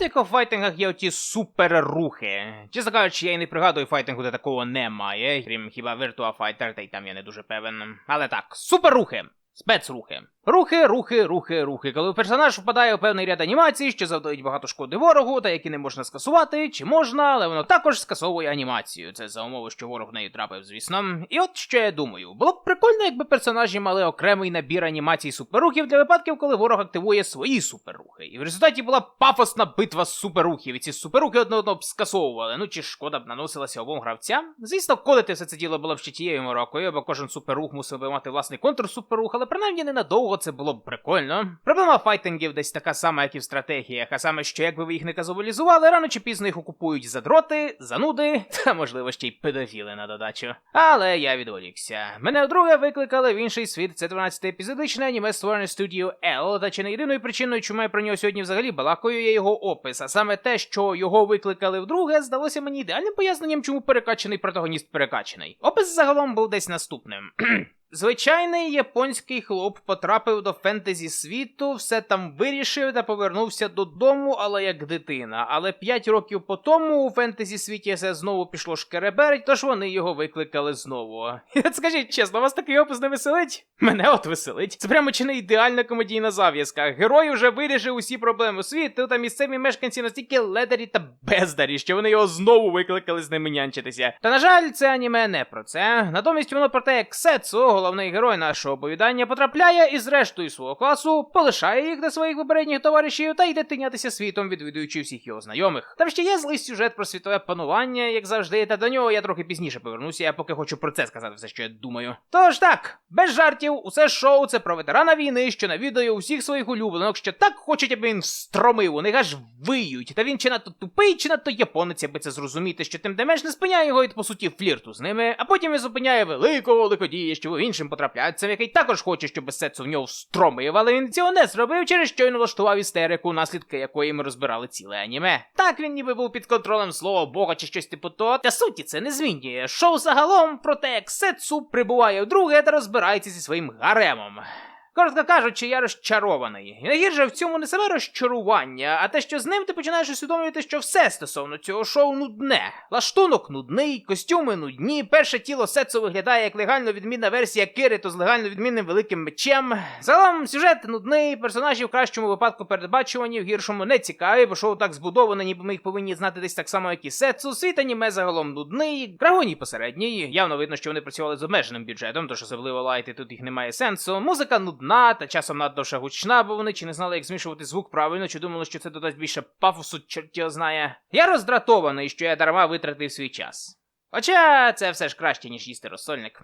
як у файтингах є оті суперрухи. Чесно кажучи, я й не пригадую файтингу, де такого немає, крім хіба Virtua Fighter, та й там я не дуже певен. Але так, суперрухи. Спецрухи. Рухи, рухи, рухи, рухи. Коли персонаж впадає у певний ряд анімацій, що завдають багато шкоди ворогу, та які не можна скасувати, чи можна, але воно також скасовує анімацію. Це за умови, що ворог в неї трапив, звісно. І от що я думаю: було б прикольно, якби персонажі мали окремий набір анімацій суперрухів для випадків, коли ворог активує свої суперрухи. І в результаті була пафосна битва з суперрухів, і ці суперрухи одне одного б скасовували. Ну чи шкода б наносилася обом гравцям. Звісно, кодити все це діло було б ще тією морокою, бо кожен суперрух мусив би мати власний контрсуперрух, але принаймні ненадовго це було б прикольно. Проблема файтингів десь така сама, як і в стратегіях, а саме, що якби ви їх не казуалізували, рано чи пізно їх окупують задроти, зануди, та можливо ще й педофіли на додачу. Але я відволікся. Мене вдруге викликали в інший світ. Це 12 епізодичне аніме створене студіо L, та чи не єдиною причиною, чому я про нього сьогодні взагалі балакаю, є його опис. А саме те, що його викликали вдруге, здалося мені ідеальним поясненням, чому перекачаний протагоніст перекачаний. Опис загалом був десь наступним. Звичайний японський хлоп потрапив до фентезі світу, все там вирішив та повернувся додому, але як дитина. Але п'ять років по тому у фентезі світі все знову пішло шкереберть, тож вони його викликали знову. Скажіть чесно, вас такий опис не веселить? Мене от веселить. Це прямо чи не ідеальна комедійна зав'язка. Герой уже вирішив усі проблеми світу, та місцеві мешканці настільки ледарі та бездарі, що вони його знову викликали з ними нянчитися. Та на жаль, це аніме не про це. Натомість воно про те, як Сецу, головний герой нашого оповідання, потрапляє і з рештою свого класу полишає їх до своїх попередніх товаришів та йде тинятися світом, відвідуючи всіх його знайомих. Там ще є злий сюжет про світове панування, як завжди, та до нього я трохи пізніше повернуся, я поки хочу про це сказати все, що я думаю. Тож так, без жартів, усе шоу це про ветерана війни, що навідує усіх своїх улюбленок, що так хочуть, аби він встромив, у них аж виють. Та він чи надто тупий, чи надто японець, аби це зрозуміти, що тим не менш не спиняє його від по суті флірту з ними, а потім він зупиняє великого лиходія, що іншим потрапляється, який також хоче, щоб сецу в нього встромив, але він цього не зробив, через що він влаштував істерику, наслідки якої ми розбирали ціле аніме. Так він ніби був під контролем слова Бога чи щось типу того. Та суті це не змінює. Шоу загалом про те, як Сецу прибуває вдруге та розбирається зі своїм гаремом. Коротко кажучи, я розчарований. І найгірше в цьому не саме розчарування, а те, що з ним ти починаєш усвідомлювати, що все стосовно цього шоу нудне. Лаштунок нудний, костюми нудні, перше тіло Сецу виглядає як легально відмінна версія Кирито з легально відмінним великим мечем. Загалом сюжет нудний, персонажі в кращому випадку передбачувані, в гіршому не цікаві, бо шоу так збудоване, ніби ми їх повинні знати десь так само, як і Сецу. Світ аніме загалом нудний, грагоній посередній. Явно видно, що вони працювали з обмеженим бюджетом, тож особливо лайти тут їх немає сенсу. Музика нудна, та часом надто гучна, бо вони чи не знали, як змішувати звук правильно, чи думали, що це додасть більше пафосу, чорт його знає. Я роздратований, що я дарма витратив свій час. Хоча це все ж краще, ніж їсти розсольник.